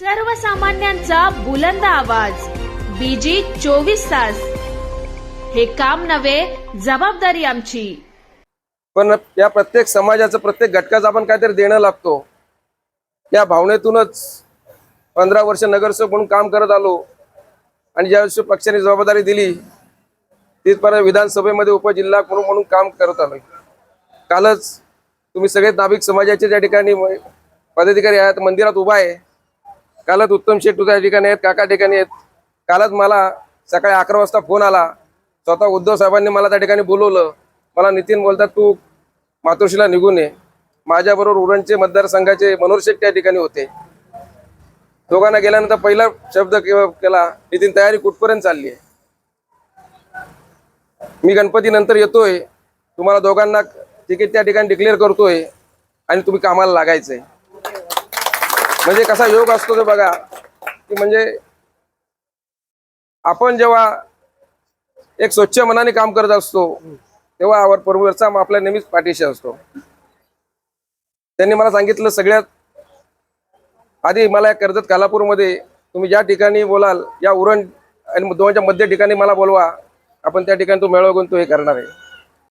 सर्वसामान्यांचा बुलंद आवाज. बीजी चोवीस तास. हे काम नव्हे जबाबदारी आमची. पण या प्रत्येक समाजाचं प्रत्येक घटकाचं आपण काहीतरी देणं लागतो. या भावनेतूनच पंधरा वर्ष नगरसेवक म्हणून काम करत आलो. आणि ज्यावेळेस पक्षाने जबाबदारी दिली तिथपर्यंत विधानसभेमध्ये उपजिल्हा म्हणून म्हणून काम करत आलो. कालच तुम्ही सगळे नाभिक समाजाचे त्या ठिकाणी पदाधिकारी आहेत मंदिरात उभा आहे कालच उत्तम शेठ त्या ठिकाणी आहेत काका ठिकाणी आहेत. कालच मला सकाळी अकरा वाजता फोन आला. स्वतः उद्धव साहेबांनी मला त्या ठिकाणी बोलवलं. मला नितीन बोलतात तू मातोश्रीला निघून ये. माझ्याबरोबर उरणचे मतदारसंघाचे मनोहर शेठ त्या ठिकाणी होते. दोघांना गेल्यानंतर पहिला शब्द के- केला नितीन तयारी कुठपर्यंत चालली आहे? मी गणपती नंतर येतोय. तुम्हाला दोघांना तिकीट त्या ठिकाणी डिक्लेअर करतोय आणि तुम्ही कामाला लागायचंय. म्हणजे कसा योग असतो तो बघा की म्हणजे आपण जेव्हा एक स्वच्छ मनाने काम करत असतो तेव्हा आवर परमेश्वरचा आपल्या नेहमीच पाठीशी असतो. त्यांनी मला सांगितलं सगळ्यात आधी मला या कर्जत कालापूरमध्ये तुम्ही ज्या ठिकाणी बोलाल या उरण आणि दोनच्या मध्य ठिकाणी मला बोलवा आपण त्या ठिकाणी तो मेळवून तो हे करणार आहे.